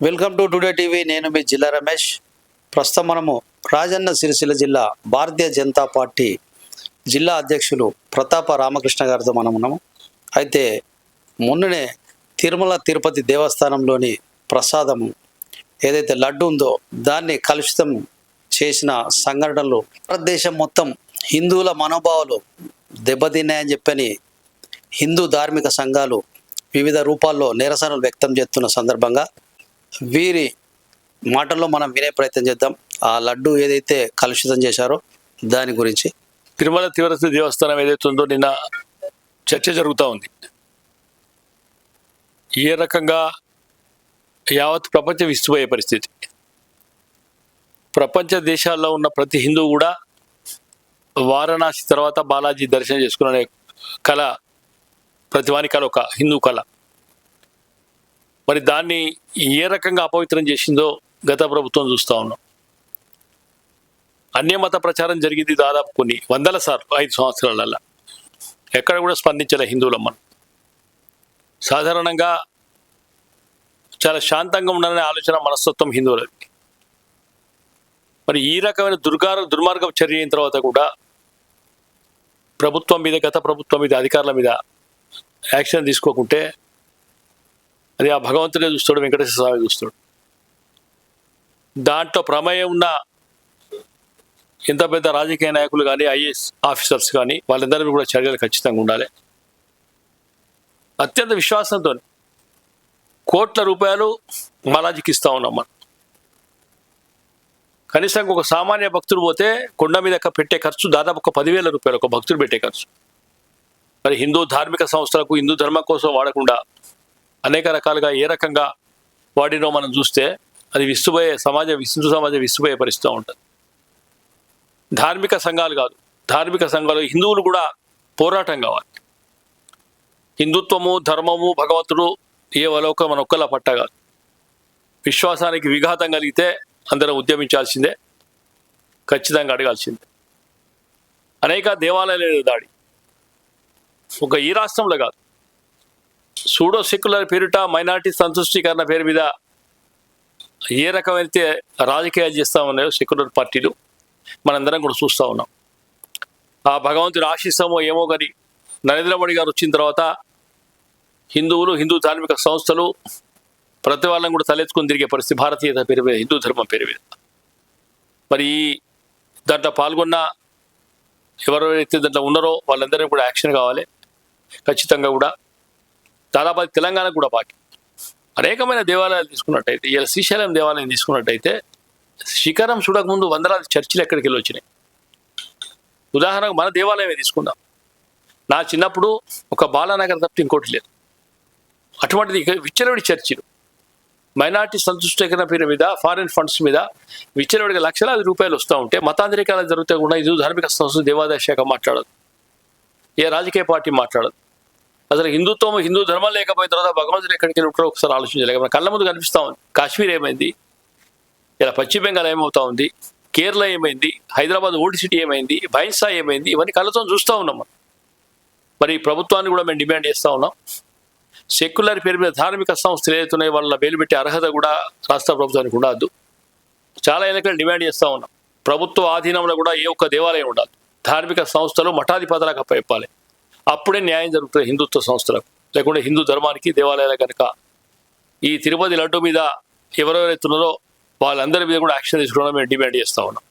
Welcome to today TV. నేను మీ జిల్లా రమేష్. ప్రస్తుతం మనము రాజన్న సిరిసిల్ల జిల్లా భారతీయ జనతా పార్టీ జిల్లా అధ్యక్షులు ప్రతాప రామకృష్ణ గారితో మనం ఉన్నాము. అయితే మొన్ననే తిరుమల తిరుపతి దేవస్థానంలోని ప్రసాదము ఏదైతే లడ్డు ఉందో దాన్ని కలుషితం చేసిన సంఘటనలు భారతదేశం మొత్తం హిందువుల మనోభావాలు దెబ్బతిన్నాయని చెప్పని హిందూ ధార్మిక సంఘాలు వివిధ రూపాల్లో నిరసనలు వ్యక్తం చేస్తున్న సందర్భంగా వీరి మాటల్లో మనం వినే ప్రయత్నం చేద్దాం. ఆ లడ్డు ఏదైతే కలుషితం చేశారో దాని గురించి. తిరుమల తిరుపతి దేవస్థానం ఏదైతే ఉందో నిన్న చర్చ జరుగుతూ ఉంది. ఏ రకంగా యావత్ ప్రపంచం విస్తుపోయే పరిస్థితి. ప్రపంచ దేశాల్లో ఉన్న ప్రతి హిందూ కూడా వారణాసి తర్వాత బాలాజీ దర్శనం చేసుకునే కళ ప్రతివాని కళ ఒక హిందూ కళ. మరి దాన్ని ఏ రకంగా అపవిత్రం చేసిందో గత ప్రభుత్వం చూస్తూ ఉన్నాం. అన్యమత ప్రచారం జరిగింది దాదాపు కొన్ని వందల సార్లు ఐదు సంవత్సరాలల్లా. ఎక్కడ కూడా స్పందించలే హిందువులమ్మ సాధారణంగా చాలా శాంతంగా ఉండాలనే ఆలోచన మనస్తత్వం హిందువులకి మరి ఈ రకమైన దుర్గార దుర్మార్గ చర్య అయిన తర్వాత కూడా ప్రభుత్వం మీద గత ప్రభుత్వం మీద అధికారుల మీద యాక్షన్ తీసుకోకుంటే అది ఆ భగవంతుడే చూస్తాడు వెంకటేశ్వర స్వామి చూస్తాడు. దాంట్లో ప్రమేయం ఉన్న ఎంత పెద్ద రాజకీయ నాయకులు కానీ ఐఏఎస్ ఆఫీసర్స్ కానీ వాళ్ళందరినీ కూడా చర్యలు ఖచ్చితంగా ఉండాలి. అత్యంత విశ్వాసంతో కోట్ల రూపాయలు మలాజీకి ఇస్తా ఉన్నాం మనం. కనీసం ఒక సామాన్య భక్తుడు పోతే కొండ మీద పెట్టే ఖర్చు దాదాపు ఒక పదివేల రూపాయలు ఒక భక్తుడు పెట్టే ఖర్చు. మరి హిందూ ధార్మిక సంస్థలకు హిందూ ధర్మం కోసం వాడకుండా అనేక రకాలుగా ఏ రకంగా వాడినో మనం చూస్తే అది విస్తుపోయే సమాజం హిందూ సమాజం విస్తుపోయే పరిస్థితి ఉంటుంది. ధార్మిక సంఘాలు కాదు. ధార్మిక సంఘాలు హిందువులు కూడా పోరాటం కావాలి. హిందుత్వము ధర్మము భగవంతుడు ఏ వలోక మన ఒక్కలా పట్ట కాదు. విశ్వాసానికి విఘాతం కలిగితే అందరం ఉద్యమించాల్సిందే ఖచ్చితంగా అడగాల్సిందే. అనేక దేవాలయాల దాడి. ఒక ఈ రాష్ట్రంలో కాదు. సూడో సెక్యులర్ పేరిట మైనార్టీ సంతుష్టీకరణ పేరు మీద ఏ రకమైతే రాజకీయాలు చేస్తూ ఉన్నాయో సెక్యులర్ పార్టీలు మనందరం కూడా చూస్తూ ఉన్నాం. ఆ భగవంతుని ఆశిస్తామో ఏమో కానీ నరేంద్ర మోడీ గారు వచ్చిన తర్వాత హిందువులు హిందూ ధార్మిక సంస్థలు ప్రతి వాళ్ళని కూడా తలెత్తుకొని తిరిగే పరిస్థితి భారతీయత పేరు మీద హిందూ ధర్మం పేరు మీద. మరి ఈ దాంట్లో పాల్గొన్న ఎవరైతే దాంట్లో ఉన్నారో వాళ్ళందరినీ కూడా యాక్షన్ కావాలి. ఖచ్చితంగా కూడా దాదాపు తెలంగాణ తెలంగాణకు కూడా బాకీ. అనేకమైన దేవాలయాలు తీసుకున్నట్టయితే ఇలా శ్రీశైలం దేవాలయం తీసుకున్నట్టయితే శిఖరం చూడకముందు వందలాది చర్చిలు ఎక్కడికి వెళ్ళి వచ్చినాయి ఉదాహరణకు మన దేవాలయమే తీసుకుందాం. నా చిన్నప్పుడు ఒక బాలానగర్ తప్ప ఇంకోటి లేదు. అటువంటిది విచ్చలవిడి చర్చిలు. మైనార్టీ సంతుష్టీకరణ పేరు మీద ఫారిన్ ఫండ్స్ మీద విచ్చలవిడిగా లక్షలాది రూపాయలు వస్తూ ఉంటే మతాంతరికాలు జరుగుతూ కూడా ఇది ధార్మిక సంస్థ దేవాదాయ శాఖ మాట్లాడదు. ఏ రాజకీయ పార్టీ మాట్లాడదు. అసలు హిందుత్వం హిందూ ధర్మం లేకపోయిన తర్వాత భగవంతుడు ఎక్కడికి వెళ్ళి ఒకసారి ఆలోచించలేక మన కళ్ళ ముందు కనిపిస్తూ ఉంది. కాశ్మీర్ ఏమైంది? ఇలా పశ్చిమ బెంగాల్ ఏమవుతా ఉంది? కేరళ ఏమైంది? హైదరాబాద్ ఓల్డ్ సిటీ ఏమైంది? బైన్సా ఏమైంది? ఇవన్నీ కళ్ళతో చూస్తూ ఉన్నాం మనం. మరి ఈ ప్రభుత్వాన్ని కూడా మేము డిమాండ్ చేస్తూ ఉన్నాం. సెక్యులర్ పేరు మీద ధార్మిక సంస్థలు ఏదైతున్నాయి వాళ్ళ వేలు పెట్టే అర్హత కూడా రాష్ట్ర ప్రభుత్వానికి ఉండదు. చాలా ఎన్నికలు డిమాండ్ చేస్తూ ఉన్నాం. ప్రభుత్వ ఆధీనంలో కూడా ఏ ఒక్క దేవాలయం ఉండదు ధార్మిక సంస్థలు మఠాధిపతులకు అప్పచెప్పాలి అప్పుడే న్యాయం జరుగుతుంది హిందుత్వ సంస్థలకు లేకుంటే హిందూ ధర్మానికి దేవాలయాలు కనుక ఈ తిరుపతి లడ్డు మీద ఎవరెవరైతున్నారో వాళ్ళందరి మీద కూడా యాక్షన్ తీసుకోవడం మేము డిమాండ్ చేస్తూ ఉన్నాం.